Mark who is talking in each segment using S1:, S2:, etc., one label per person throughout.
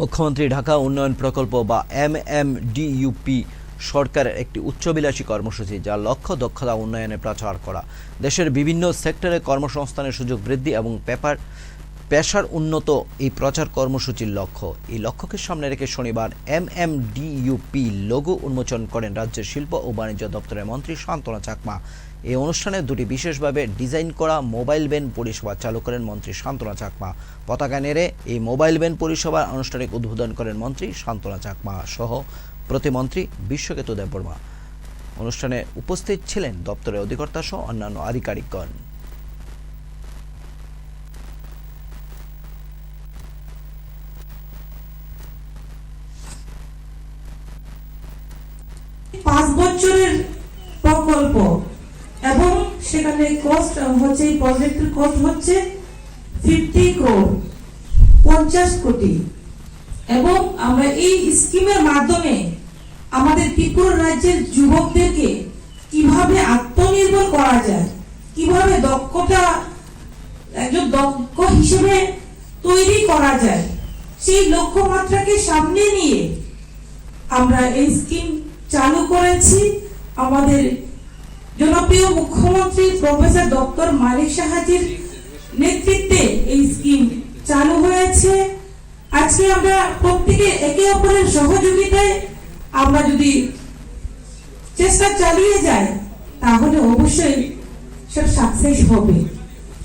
S1: মুখ্যমন্ত্রী ঢাকা উন্নয়ন প্রকল্প বা এম এম ডিইউপি সরকারের একটি উচ্চবিলাসী কর্মসূচি যার লক্ষ্য দক্ষতা উন্নয়নে প্রচার করা। দেশের বিভিন্ন সেক্টরে কর্মসংস্থানের সুযোগ বৃদ্ধি এবং পেপার পেশার উন্নত এই প্রচার কর্মসূচির লক্ষ্য। এই লক্ষ্যকে সামনে রেখে শনিবার এম এম ডিইউপি লোগো উন্মোচন করেন রাজ্যের শিল্প ও বাণিজ্য দপ্তরের মন্ত্রী শান্তনা চাকমা। এই অনুষ্ঠানে দুটি বিশেষভাবে ডিজাইন করা মোবাইল ভ্যান পরিষেবা চালু করেন মন্ত্রী শান্তনা চাকমা। পতাকা নেড়ে এই মোবাইল ভ্যান পরিষেবার আনুষ্ঠানিক উদ্বোধন করেন মন্ত্রী শান্তনা চাকমা সহ প্রতিমন্ত্রী বিশ্বকেতু দেববর্মা। অনুষ্ঠানে উপস্থিত ছিলেন দপ্তরের অধিকর্তা সহ অন্যান্য আধিকারিকগণ।
S2: বছরের প্রকল্প এবং সেখানে কস্ট হচ্ছে এই প্রজেক্টের কস্ট হচ্ছে ফিফটি ক্রোড পঞ্চাশ কোটি। এবং আমরা এই স্কিমের মাধ্যমে আমাদের ত্রিপুরা রাজ্যের যুবকদেরকে কীভাবে আত্মনির্ভর করা যায়, কীভাবে দক্ষতা, একজন দক্ষ হিসেবে তৈরি করা যায়, সেই লক্ষ্যমাত্রাকে সামনে নিয়ে আমরা এই স্কিম চালু করেছি। আমাদের জনপ্রিয় মুখ্যমন্ত্রী প্রফেসর ডক্টর মালিক সাহাজির নেতৃত্বে এই স্কিম চালু হয়েছে। আজকে আমরা প্রত্যেকে একে অপরের সহযোগিতায় আমরা যদি চেষ্টা চালিয়ে যাই, তাহলে অবশ্যই সব সাকসেস হবে।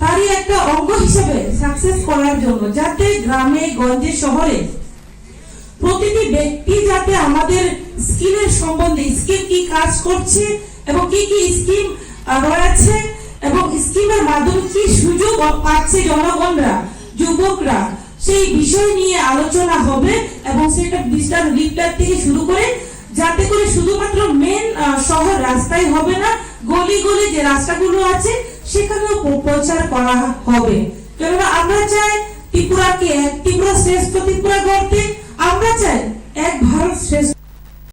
S2: তারই একটা অঙ্গ হিসেবে সাকসেস করার জন্য যাতে গ্রামে, গঞ্জে, শহরে প্রতিটি ব্যক্তি যাতে আমাদের স্কিলের সম্বন্ধে স্কিল কি কাজ করছে এবং কি কি স্কিম রয়েছে এবং স্কিমের মাধ্যমে কি সুযোগ পাচ্ছে জনগণরা, যুবকরা? সেই বিষয় নিয়ে আলোচনা হবে এবং সেটা ডিজিটাল লিফটার থেকে শুরু করে, যাতে করে শুধুমাত্র মেন শহর রাস্তায় হবে না, গলি গলি যে রাস্তাগুলো আছে, সেখানেও প্রচার করা হবে। কেননা আমরা চাই ত্রিপুরাকে এক, ত্রিপুরা শ্রেষ্ঠ ত্রিপুরা গড়তে। আমরা চাই এক ভারত শ্রেষ্ঠ